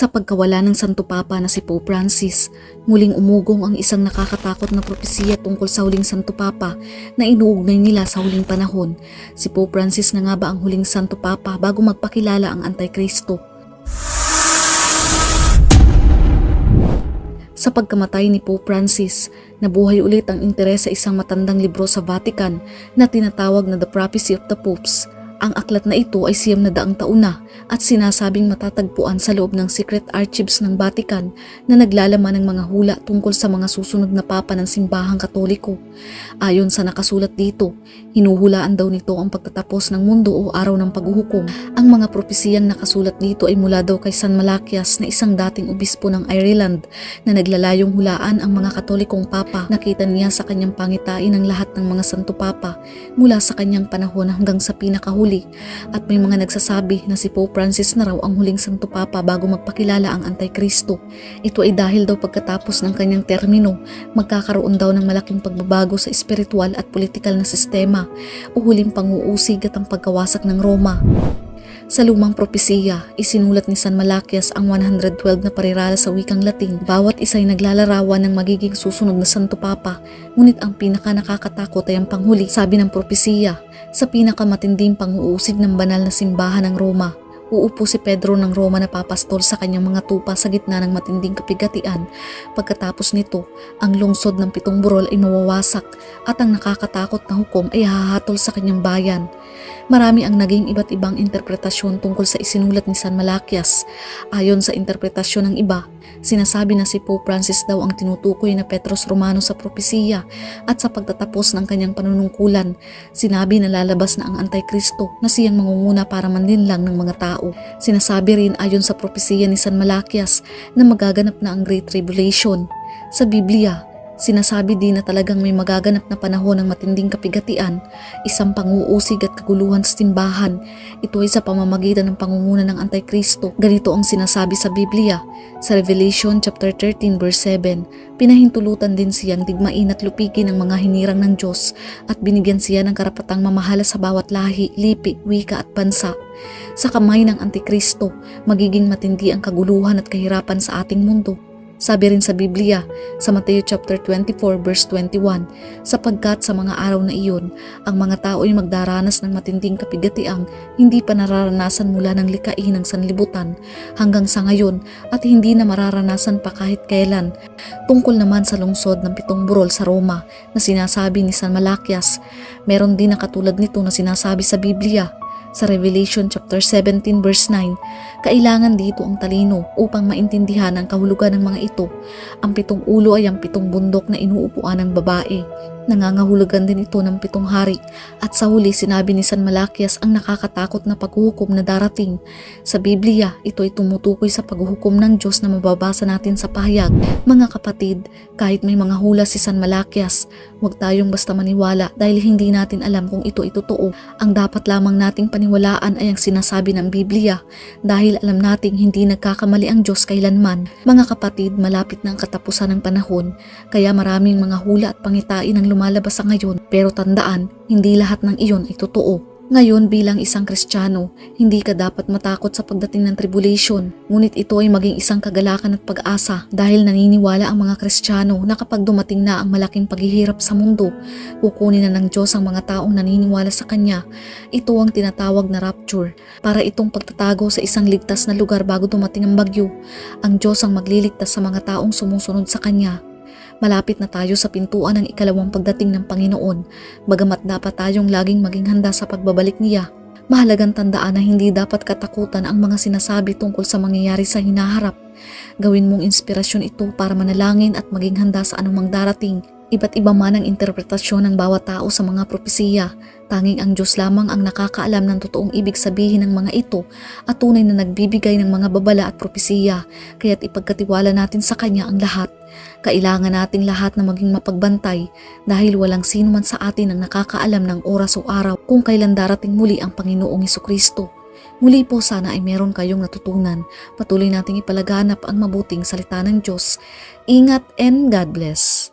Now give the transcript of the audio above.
Sa pagkawala ng Santo Papa na si Pope Francis, muling umugong ang isang nakakatakot na propesiya tungkol sa huling Santo Papa na inuugnay nila sa huling panahon. Si Pope Francis na nga ba ang huling Santo Papa bago magpakilala ang Antikristo? Sa pagkamatay ni Pope Francis, nabuhay ulit ang interes sa isang matandang libro sa Vatican na tinatawag na The Prophecy of the Popes. Ang aklat na ito ay siyam na daang taon na at sinasabing matatagpuan sa loob ng secret archives ng Vatican na naglalaman ng mga hula tungkol sa mga susunod na papa ng simbahang katoliko. Ayon sa nakasulat dito, hinuhulaan daw nito ang pagtatapos ng mundo o araw ng paghuhukom. Ang mga propesiyang nakasulat dito ay mula daw kay San Malakias na isang dating obispo ng Ireland na naglalayong hulaan ang mga katolikong papa. Nakita niya sa kanyang pangitain ang lahat ng mga santo papa mula sa kanyang panahon hanggang sa pinakahuli at may mga nagsasabi na si Pope Francis na raw ang huling santo papa bago magpakilala ang Antikristo. Ito ay dahil daw pagkatapos ng kanyang termino, magkakaroon daw ng malaking pagbabago sa espiritual at politikal na sistema o huling panguusig at ang pagkawasak ng Roma. Sa lumang propesiya, isinulat ni San Malakias ang 112 na parirala sa wikang Latin. Bawat isa ay naglalarawan ng magiging susunod na Santo Papa, ngunit ang pinaka nakakatakot ay ang panghuli, sabi ng propesiya, sa pinakamatinding panguusig ng banal na simbahan ng Roma. Uupo si Pedro ng Roma na papastol sa kanyang mga tupa sa gitna ng matinding kapigatian. Pagkatapos nito, ang lungsod ng pitong burol ay mawawasak at ang nakakatakot na hukom ay hahatol sa kanyang bayan. Marami ang naging iba't ibang interpretasyon tungkol sa isinulat ni San Malakias. Ayon sa interpretasyon ng iba, sinasabi na si Pope Francis daw ang tinutukoy na Petros Romano sa propesiya at sa pagtatapos ng kanyang panunungkulan, sinabi na lalabas na ang Antikristo na siyang mangunguna para manlinlang ng mga tao. Sinasabi rin ayon sa propesiya ni San Malakias na magaganap na ang Great Tribulation. Sa Biblia, Sinasabi din na talagang may magaganap na panahon ng matinding kapigatian, isang panguusig at kaguluhan sa simbahan. Ito ay sa pamamagitan ng pangunguna ng Antikristo. Ganito ang sinasabi sa Biblia. Sa Revelation chapter 13 verse 7, pinahintulutan din siyang digmain at lupigin ang mga hinirang ng Diyos at binigyan siya ng karapatang mamahala sa bawat lahi, lipi, wika at bansa. Sa kamay ng Antikristo, magiging matindi ang kaguluhan at kahirapan sa ating mundo. Sabi rin sa Biblia, sa Mateo chapter 24 verse 21, sapagkat sa mga araw na iyon, ang mga tao ay magdaranas ng matinding kapigatiang hindi pa nararanasan mula ng likain ng sanlibutan hanggang sa ngayon at hindi na mararanasan pa kahit kailan. Tungkol naman sa lungsod ng pitong burol sa Roma na sinasabi ni San Malakias, meron din na katulad nito na sinasabi sa Biblia sa Revelation chapter 17 verse 9, kailangan dito ang talino upang maintindihan ang kahulugan ng mga ito. Ang pitong ulo ay ang pitong bundok na inuupuan ng babae. Nangangahulugan din ito ng pitong hari at sa huli sinabi ni San Malakias ang nakakatakot na paghuhukom na darating. Sa Biblia, ito ay tumutukoy sa paghuhukom ng Diyos na mababasa natin sa pahayag. Mga kapatid, kahit may mga hula si San Malakias, huwag tayong basta maniwala dahil hindi natin alam kung ito ay totoo. Ang dapat lamang nating paniwalaan ay ang sinasabi ng Biblia dahil alam nating hindi nagkakamali ang Diyos kailanman. Mga kapatid, malapit na ang katapusan ng panahon, kaya maraming mga hula at pangitain ang lumalabas sa ngayon pero tandaan, hindi lahat ng iyon ay totoo. Ngayon bilang isang Kristiyano, hindi ka dapat matakot sa pagdating ng tribulation, ngunit ito ay maging isang kagalakan at pag-asa dahil naniniwala ang mga Kristiyano na kapag dumating na ang malaking paghihirap sa mundo, kukunin na ng Diyos ang mga taong naniniwala sa Kanya. Ito ang tinatawag na rapture, para itong pagtatago sa isang ligtas na lugar bago dumating ang bagyo. Ang Diyos ang magliligtas sa mga taong sumusunod sa Kanya. Malapit na tayo sa pintuan ng ikalawang pagdating ng Panginoon, bagamat dapat tayong laging maging handa sa pagbabalik niya. Mahalagang tandaan na hindi dapat katakutan ang mga sinasabi tungkol sa mangyayari sa hinaharap. Gawin mong inspirasyon ito para manalangin at maging handa sa anumang darating. Iba't iba man ang interpretasyon ng bawat tao sa mga propesiya, tanging ang Diyos lamang ang nakakaalam ng totoong ibig sabihin ng mga ito at tunay na nagbibigay ng mga babala at propesiya, kaya't ipagkatiwala natin sa Kanya ang lahat. Kailangan nating lahat na maging mapagbantay dahil walang sino man sa atin ang nakakaalam ng oras o araw kung kailan darating muli ang Panginoong Kristo. Muli po sana ay meron kayong natutunan. Patuloy nating ipalaganap ang mabuting salita ng Diyos. Ingat and God bless.